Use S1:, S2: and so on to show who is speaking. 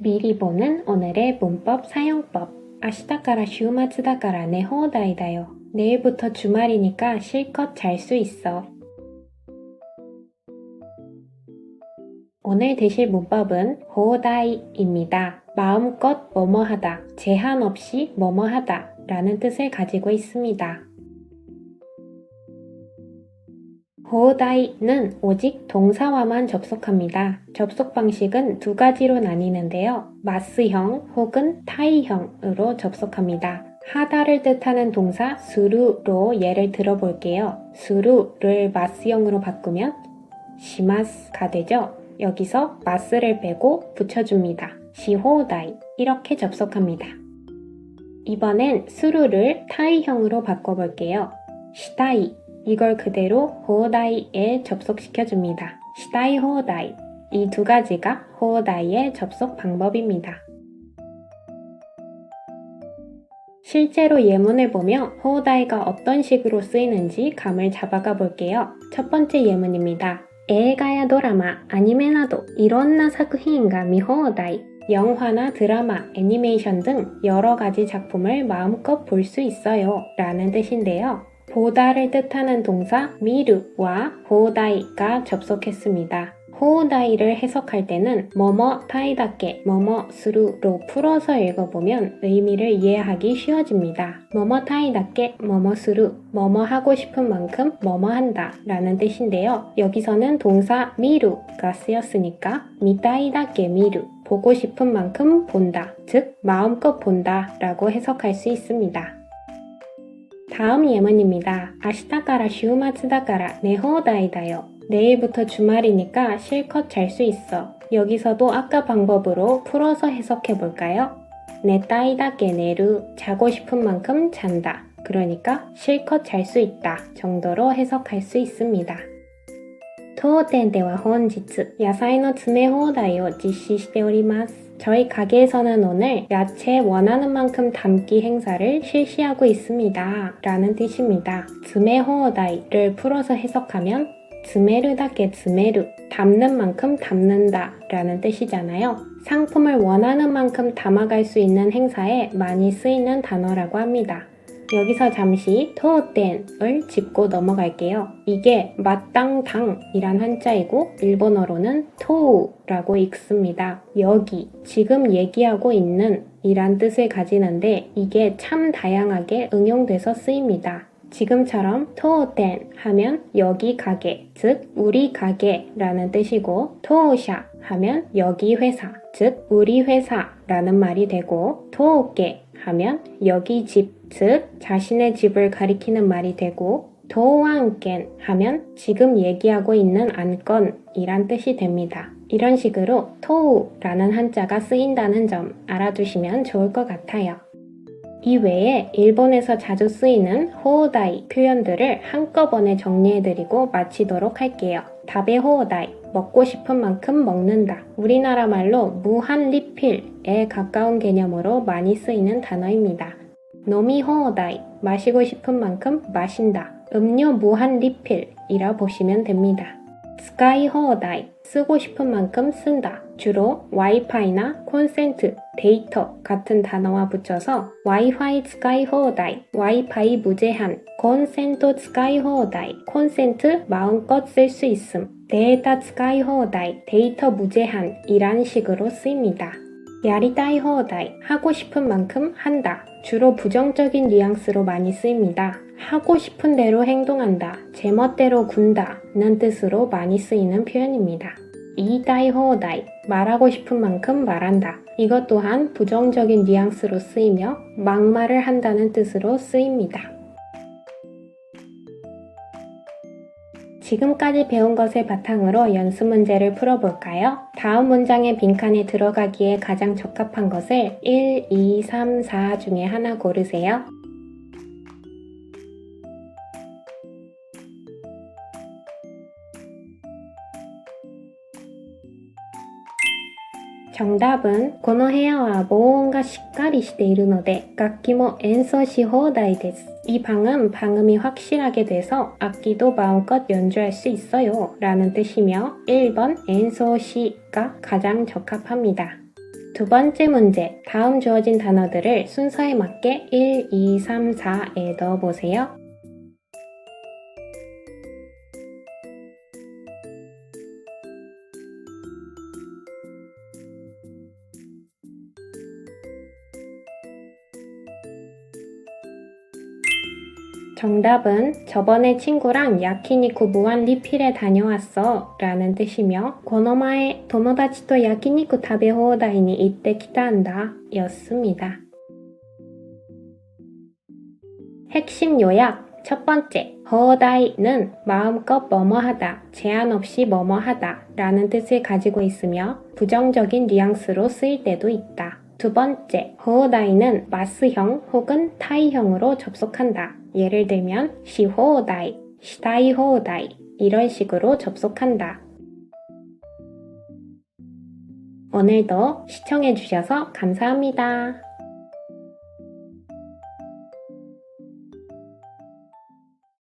S1: 미리 보는 오늘의 문법 사용법. 아시다까라 슈마츠다까라 내 호다이다요. 내일부터 주말이니까 실컷 잘 수 있어. 오늘 되실 문법은 호다이입니다. 마음껏 뭐뭐하다, 제한 없이 뭐뭐하다 라는 뜻을 가지고 있습니다. 호다이는 오직 동사와만 접속합니다. 접속 방식은 두 가지로 나뉘는데요. 마스형 혹은 타이형으로 접속합니다. 하다를 뜻하는 동사 수루로 예를 들어볼게요. 수루를 마스형으로 바꾸면 시마스가 되죠. 여기서 마스를 빼고 붙여줍니다. 시호다이 이렇게 접속합니다. 이번엔 수루를 타이형으로 바꿔볼게요. 시다이 이걸 그대로 호다이에 접속시켜 줍니다. 시다이 호다이 이 두 가지가 호다이의 접속 방법입니다. 실제로 예문을 보며 호다이가 어떤 식으로 쓰이는지 감을 잡아가 볼게요. 첫 번째 예문입니다. 에가야 드라마 아니메나도 이런나 사쿠히인가 미호다이 영화나 드라마, 애니메이션 등 여러 가지 작품을 마음껏 볼 수 있어요. 라는 뜻인데요. 보다를 뜻하는 동사 미르와 호다이가 접속했습니다. 호다이를 해석할 때는 뭐뭐 타이다께 뭐뭐 스루로 풀어서 읽어보면 의미를 이해하기 쉬워집니다. 뭐뭐 타이다께 뭐뭐 스루 뭐뭐 하고 싶은 만큼 뭐뭐 한다 라는 뜻인데요. 여기서는 동사 미루가 쓰였으니까 미타이다께 미루 보고 싶은 만큼 본다 즉 마음껏 본다 라고 해석할 수 있습니다. 다음 예문입니다. 아시다까라 슈마츠다까라 내 호다이다요. 내일부터 주말이니까 실컷 잘 수 있어. 여기서도 아까 방법으로 풀어서 해석해 볼까요? 내 따이다게 내루 자고 싶은 만큼 잔다. 그러니까 실컷 잘 수 있다 정도로 해석할 수 있습니다. 当店では本日野菜の詰め放題を実施しております。 저희 가게에서는 오늘 야채 원하는 만큼 담기 행사를 실시하고 있습니다. 라는 뜻입니다. 즈메 호다이를 풀어서 해석하면 즈메르다게 즈메르 담는 만큼 담는다 라는 뜻이잖아요. 상품을 원하는 만큼 담아갈 수 있는 행사에 많이 쓰이는 단어라고 합니다. 여기서 잠시 토텐을 짚고 넘어갈게요. 이게 마땅당이란 한자이고 일본어로는 토우라고 읽습니다. 여기 지금 얘기하고 있는 이란 뜻을 가지는데 이게 참 다양하게 응용돼서 쓰입니다. 지금처럼 토텐 하면 여기 가게, 즉 우리 가게라는 뜻이고 토우샤 하면 여기 회사, 즉 우리 회사라는 말이 되고 토우게 하면 여기 집, 즉 자신의 집을 가리키는 말이 되고 도왕겐 하면 지금 얘기하고 있는 안건이란 뜻이 됩니다. 이런 식으로 토우라는 한자가 쓰인다는 점 알아두시면 좋을 것 같아요. 이 외에 일본에서 자주 쓰이는 호오다이 표현들을 한꺼번에 정리해드리고 마치도록 할게요. 다베 호오다이, 먹고 싶은 만큼 먹는다. 우리나라 말로 무한 리필에 가까운 개념으로 많이 쓰이는 단어입니다. 노미 호오다이, 마시고 싶은 만큼 마신다. 음료 무한 리필이라 보시면 됩니다. 스카이 호어다이 쓰고 싶은 만큼 쓴다. 주로 와이파이나 콘센트, 데이터 같은 단어와 붙여서 와이파이 스카이 호어다이, 와이파이 무제한, 콘센트 스카이 호어다이, 콘센트 마음껏 쓸 수 있음, 데이터 스카이 호어다이, 데이터 무제한 이란 식으로 쓰입니다. 야리다이 호어다이, 하고 싶은 만큼 한다. 주로 부정적인 뉘앙스로 많이 쓰입니다. 하고 싶은 대로 행동한다, 제멋대로 군다 는 뜻으로 많이 쓰이는 표현입니다. 이다이 호다이, 말하고 싶은 만큼 말한다. 이것 또한 부정적인 뉘앙스로 쓰이며 막말을 한다는 뜻으로 쓰입니다. 지금까지 배운 것을 바탕으로 연습 문제를 풀어볼까요? 다음 문장의 빈칸에 들어가기에 가장 적합한 것을 1, 2, 3, 4 중에 하나 고르세요. 정답은 この部屋は防音がしっかりしているので楽器も演奏し放題です. 이 방은 방음이 확실하게 돼서 악기도 마음껏 연주할 수 있어요 라는 뜻이며 1번 엔소시가 가장 적합합니다. 두 번째 문제, 다음 주어진 단어들을 순서에 맞게 1, 2, 3, 4에 넣어보세요. 정답은 저번에 친구랑 야키니쿠 무한 리필에 다녀왔어 라는 뜻이며 고노마에 도모다치토 야키니쿠 타베호다이니 이때 기타한다 였습니다. 핵심 요약 첫 번째, 허다이는 마음껏 뭐뭐하다, 제한 없이 뭐뭐하다 라는 뜻을 가지고 있으며 부정적인 뉘앙스로 쓰일 때도 있다. 두 번째, 허다이는 마스형 혹은 타이형으로 접속한다. 예를 들면 시호다이, 시다이호다이 이런 식으로 접속한다. 오늘도 시청해주셔서 감사합니다.